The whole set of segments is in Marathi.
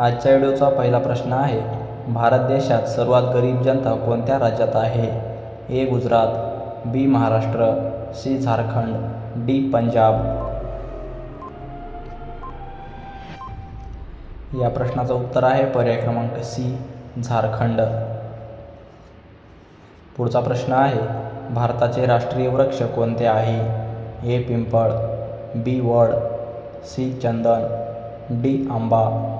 आजच्या व्हिडिओचा पहिला प्रश्न आहे भारत देशात सर्वात गरीब जनता कोणत्या राज्यात आहे? A. Gujarat B. Maharashtra C. Jharkhand D. Punjab. या प्रश्नाचं उत्तर आहे पर्याय क्रमांक सी झारखंड. पुढचा प्रश्न आहे भारताचे राष्ट्रीय वृक्ष कोणते आहे? ए. पिंपळ बी. वड सी. चंदन डी. आंबा.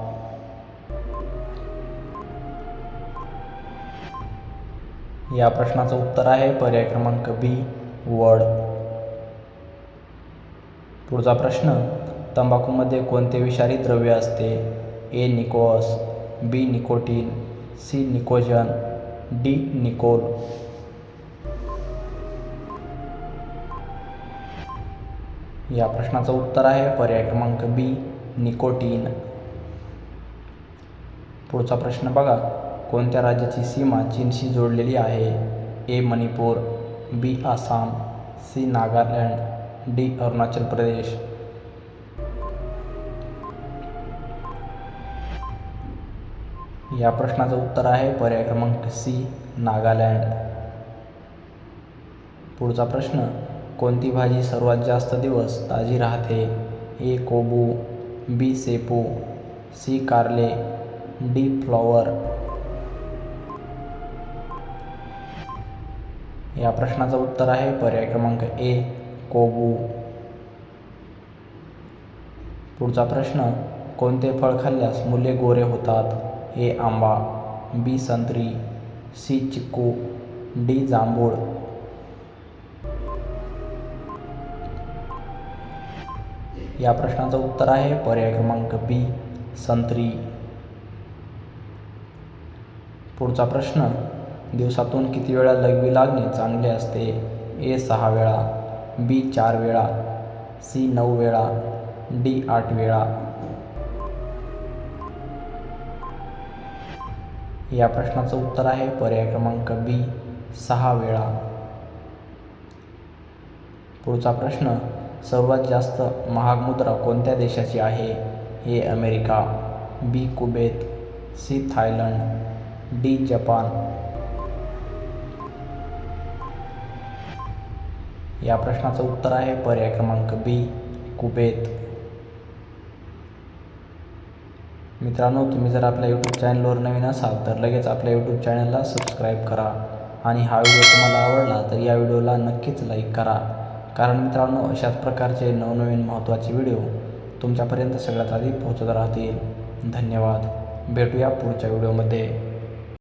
या प्रश्नाचं उत्तर आहे. पर्याय क्रमांक बी वड पुढचा प्रश्न तंबाखूमध्ये कोणते विषारी द्रव्य असते? ए निकोस बी निकोटीन सी निकोजन डी निकोल या प्रश्नाचं उत्तर आहे. पर्याय क्रमांक बी निकोटीन. पुढचा प्रश्न बघा. कोणत्या राज्याची सीमा चीनशी जोडलेली आहे? A Manipur B Assam C Nagaland D Arunachal Pradesh. या प्रश्नाचं उत्तर आहे पर्याय क्रमांक सी नागालँड. पुढचा प्रश्न कोणती भाजी सर्वात जास्त दिवस ताजी राहते? ए कोबू बी सेपू सी कारले डी फ्लॉवर. या प्रश्नाचं उत्तर आहे पर्याय क्रमांक ए कोबू. पुढचा प्रश्न कोणते फळ खाल्ल्यास मुले गोरे होतात? ए आंबा. बी संत्री. सी चिक्कू. डी जांभूळ. या प्रश्नाचं उत्तर आहे पर्याय क्रमांक बी संत्री. पुढचा प्रश्न दिवसातून किती वेळा लघवी लागणे चांगले असते? ए सहा वेळा. बी चार वेळा. सी नऊ वेळा. डी आठ वेळा. या प्रश्नाचं उत्तर आहे पर्याय क्रमांक बी सहा वेळा. पुढचा प्रश्न सर्वात जास्त महाग मुद्रा कोणत्या देशाची आहे? A America. B Kuwait. C Thailand. D Japan. या प्रश्नाचं उत्तर आहे पर्याय क्रमांक बी कुबेत. मित्रांनो तुम्ही जर आपल्या यूट्यूब चॅनलवर नवीन असाल तर लगेच आपल्या यूट्यूब चॅनलला सबस्क्राईब करा. आणि हा व्हिडिओ तुम्हाला आवडला तर या व्हिडिओला नक्कीच लाईक करा. कारण मित्रांनो अशाच प्रकारचे नवनवीन महत्त्वाचे व्हिडिओ तुमच्यापर्यंत सगळ्यात आधी पोहोचत राहतील. धन्यवाद. भेटूया पुढच्या व्हिडिओमध्ये